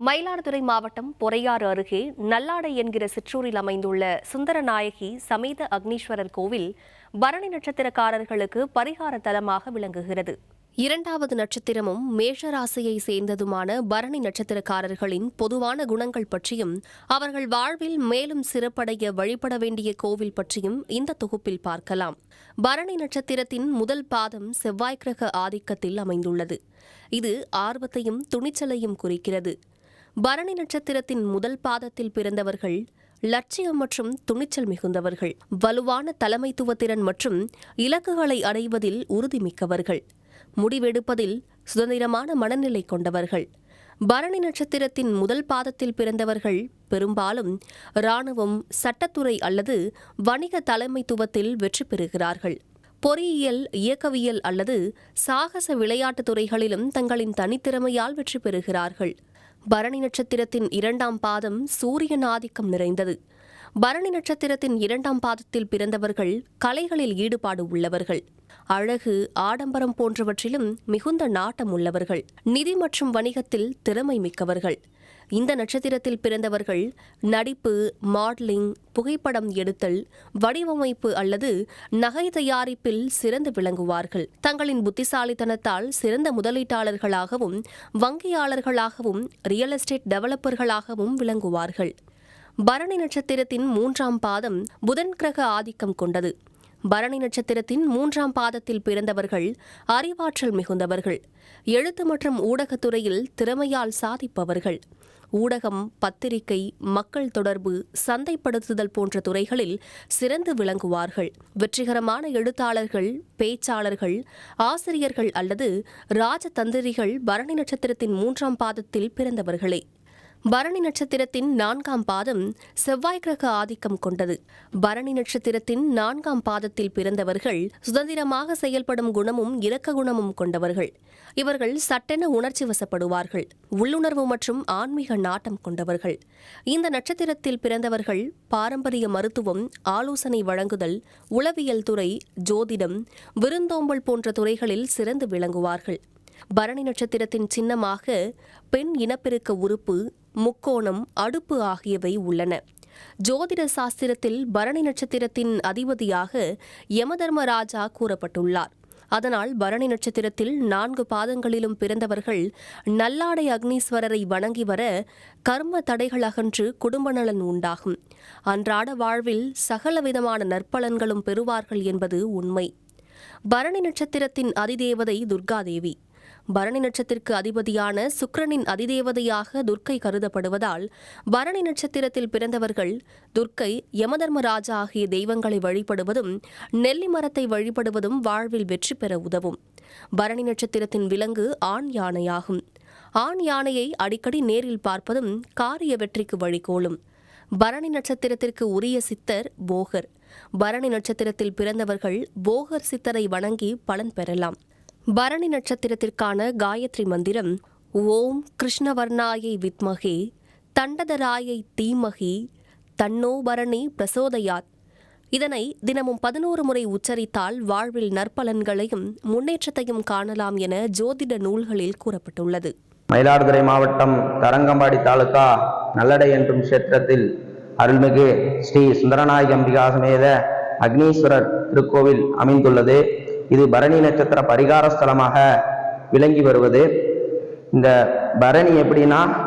மயிலாடுதுறை மாவட்டம் பொறையாறு அருகே நல்லாடை என்கிற சிற்றூரில் அமைந்துள்ள சுந்தரநாயகி சமேத அக்னீஸ்வரர் கோவில் பரணி நட்சத்திரக்காரர்களுக்கு பரிகார தலமாக விளங்குகிறது. இரண்டாவது நட்சத்திரமும் மேஷ ராசியை சேர்ந்ததுமான பரணி நட்சத்திரக்காரர்களின் பொதுவான குணங்கள் பற்றியும் அவர்கள் வாழ்வில் மேலும் சிறப்படைய வழிபட வேண்டிய கோவில் பற்றியும் இந்த தொகுப்பில் பார்க்கலாம். பரணி நட்சத்திரத்தின் முதல் பாதம் செவ்வாய் கிரக ஆதிக்கத்தில் அமைந்துள்ளது. இது ஆர்வத்தையும் துணிச்சலையும் குறிக்கிறது. பரணி நட்சத்திரத்தின் முதல் பாதத்தில் பிறந்தவர்கள் லட்சியம் மற்றும் துணிச்சல் மிகுந்தவர்கள் வலுவான தலைமைத்துவ திறன் மற்றும் இலக்குகளை அடைவதில் உறுதிமிக்கவர்கள் முடிவெடுப்பதில் சுதந்திரமான மனநிலை கொண்டவர்கள். பரணி நட்சத்திரத்தின் முதல் பாதத்தில் பிறந்தவர்கள் பெரும்பாலும் இராணுவம் சட்டத்துறை அல்லது வணிக தலைமைத்துவத்தில் வெற்றி பெறுகிறார்கள். பொறியியல் இயக்கவியல் அல்லது சாகச விளையாட்டுத் துறைகளிலும் தங்களின் தனித்திறமையால் வெற்றி பெறுகிறார்கள். பரணி நட்சத்திரத்தின் இரண்டாம் பாதம் சூரியன் ஆதிக்கம் நிறைந்தது. பரணி நட்சத்திரத்தின் இரண்டாம் பாதத்தில் பிறந்தவர்கள் கலைகளில் ஈடுபாடு உள்ளவர்கள். அழகு ஆடம்பரம் போன்றவற்றிலும் மிகுந்த நாட்டம் உள்ளவர்கள். நிதி மற்றும் வணிகத்தில் திறமை மிக்கவர்கள். இந்த நட்சத்திரத்தில் பிறந்தவர்கள் நடிப்பு மாடலிங் புகைப்படம் எடுத்தல் வடிவமைப்பு அல்லது நகை தயாரிப்பில் சிறந்து விளங்குவார்கள். தங்களின் புத்திசாலித்தனத்தால் சிறந்த முதலீட்டாளர்களாகவும் வங்கியாளர்களாகவும் ரியல் எஸ்டேட் டெவலப்பர்களாகவும் விளங்குவார்கள். பரணி நட்சத்திரத்தின் மூன்றாம் பாதம் புதன் கிரக ஆதிக்கம் கொண்டது. பரணி நட்சத்திரத்தின் மூன்றாம் பாதத்தில் பிறந்தவர்கள் அறிவாற்றல் மிகுந்தவர்கள். எழுத்து மற்றும் ஊடகத்துறையில் திறமையால் சாதிப்பவர்கள். ஊடகம் பத்திரிகை மக்கள் தொடர்பு சந்தைப்படுத்துதல் போன்ற துறைகளில் சிறந்து விளங்குவார்கள். வெற்றிகரமான எழுத்தாளர்கள் பேச்சாளர்கள் ஆசிரியர்கள் அல்லது ராஜதந்திரிகள் பரணி நட்சத்திரத்தின் மூன்றாம் பாதத்தில் பிறந்தவர்களே. பரணி நட்சத்திரத்தின் நான்காம் பாதம் செவ்வாய் கிரக ஆதிக்கம் கொண்டது. பரணி நட்சத்திரத்தின் நான்காம் பாதத்தில் பிறந்தவர்கள் சுதந்திரமாக செயல்படும் குணமும் இரக்க குணமும் கொண்டவர்கள். இவர்கள் சட்டென உணர்ச்சி வசப்படுவார்கள். உள்ளுணர்வு மற்றும் ஆன்மீக நாட்டம் கொண்டவர்கள். இந்த நட்சத்திரத்தில் பிறந்தவர்கள் பாரம்பரிய மருத்துவம் ஆலோசனை வழங்குதல் உளவியல் துறை ஜோதிடம் விருந்தோம்பல் போன்ற துறைகளில் சிறந்து விளங்குவார்கள். பரணி நட்சத்திரத்தின் சின்னமாக பெண் இனப்பெருக்க உறுப்பு முக்கோணம் அடுப்பு ஆகியவை உள்ளன. ஜோதிட சாஸ்திரத்தில் பரணி நட்சத்திரத்தின் அதிபதியாக யமதர்மராஜா கூறப்பட்டுள்ளார். அதனால் பரணி நட்சத்திரத்தில் நான்கு பாதங்களிலும் பிறந்தவர்கள் நல்லாடை அக்னீஸ்வரரை வணங்கி வர கர்ம தடைகள் அகன்று குடும்ப நலன் உண்டாகும். அன்றாட வாழ்வில் சகலவிதமான நற்பலன்களும் பெறுவார்கள் என்பது உண்மை. பரணி நட்சத்திரத்தின் அதிதேவதை துர்காதேவி. பரணி நட்சத்திற்கு அதிபதியான சுக்கிரனின் அதிதேவதையாக துர்க்கை கருதப்படுவதால் பரணி நட்சத்திரத்தில் பிறந்தவர்கள் துர்க்கை யமதர்மராஜா ஆகிய தெய்வங்களை வழிபடுவதும் நெல்லி மரத்தை வழிபடுவதும் வாழ்வில் வெற்றி பெற உதவும். பரணி நட்சத்திரத்தின் விலங்கு ஆண் யானையாகும். ஆண் யானையை அடிக்கடி நேரில் பார்ப்பதும் காரிய வெற்றிக்கு வழிகோலும். பரணி நட்சத்திரத்திற்கு உரிய சித்தர் போகர். பரணி நட்சத்திரத்தில் பிறந்தவர்கள் போகர் சித்தரை வணங்கி பலன் பெறலாம். பரணி நட்சத்திரத்திற்கான காயத்ரி மந்திரம் ஓம் கிருஷ்ணவர்ணாயை வித்மகே தண்டதராயை தீமகி தன்னோ பரணி பிரசோதயாத். இதனை தினமும் பதினோரு முறை உச்சரித்தால் வாழ்வில் நற்பலன்களையும் முன்னேற்றத்தையும் காணலாம் என ஜோதிட நூல்களில் கூறப்பட்டுள்ளது. மயிலாடுதுறை மாவட்டம் தரங்கம்பாடி தாலுகா நல்லடை என்றும் கஷேத்திரத்தில் அருள்மிகு ஸ்ரீ சுந்தரநாயகம்பிகாசமேத அக்னீஸ்வரர் திருக்கோவில் அமைந்துள்ளது. இது பரணி நட்சத்திர பரிகார ஸ்தலமாக விளங்கி வருவது. இந்த பரணி எப்படின்னா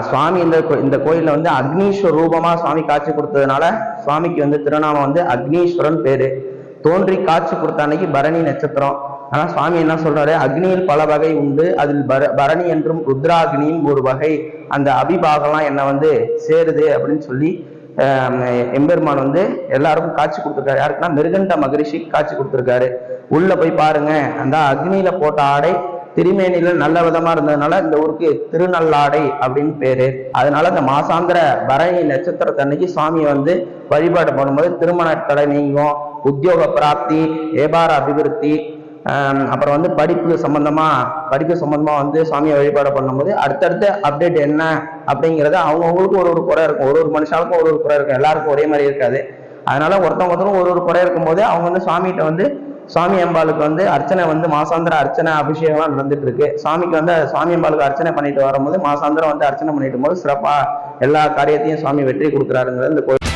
சுவாமி இந்த கோ- இந்த கோயிலில் வந்து அக்னீஸ்வர ரூபமாக சுவாமி காட்சி கொடுத்ததுனால சுவாமிக்கு வந்து திருநாமம் வந்து அக்னீஸ்வரன் பேரு. தோன்றி காட்சி கொடுத்த அன்னைக்கு பரணி நட்சத்திரம். ஆனால் சுவாமி என்ன சொல்றாரு? அக்னியில் பல வகை உண்டு. அதில் பர பரணி என்றும் ருத்ராகினியும் ஒரு வகை. அந்த அபிபாகம்லாம் என்ன வந்து சேருது அப்படின்னு சொல்லி எம்பெருமான் வந்து எல்லாருக்கும் காட்சி கொடுத்துருக்காரு. யாருக்குன்னா மிருகண்ட மகரிஷி காட்சி கொடுத்துருக்காரு. உள்ள போய் பாருங்க. அந்த அக்னியில போட்ட ஆடை திருமேனியில நல்ல விதமா இருந்ததுனால இந்த ஊருக்கு திருநள்ளாடை அப்படின்னு பேரு. அதனால இந்த மாசாந்திர பரணி நட்சத்திரத்தன்னைக்கு சுவாமியை வந்து வழிபாடு பண்ணும்போது திருமண தடை நீங்கும் உத்தியோக பிராப்தி வியாபார அபிவிருத்தி அப்புறம் வந்து படிப்பு சம்பந்தமா படிப்பு சம்பந்தமா வந்து சுவாமியை வழிபாடு பண்ணும்போது அடுத்தடுத்த அப்டேட் என்ன அப்படிங்கிறது அவங்கவுங்களுக்கும் ஒரு ஒரு குறை இருக்கும். ஒரு ஒரு மனுஷாலுக்கும் ஒரு ஒரு குறை இருக்கும். எல்லாருக்கும் ஒரே மாதிரி இருக்காது. அதனால ஒருத்தவங்க ஒருத்தரும் ஒரு ஒரு குறை இருக்கும்போது அவங்க வந்து சுவாமிகிட்ட வந்து சுவாமி அம்பாளுக்கு வந்து அர்ச்சனை வந்து மாசாந்திர அர்ச்சனை அபிஷேகம்லாம் நடந்துட்டு இருக்கு. சாமிக்கு வந்து சுவாமி அம்பாளுக்கு அர்ச்சனை பண்ணிட்டு வரும்போது மாசாந்திரம் வந்து அர்ச்சனை பண்ணிட்டு போது சிறப்பா எல்லா காரியத்தையும் சுவாமி வெற்றி கொடுக்குறாருங்கிறது இந்த கோயில்.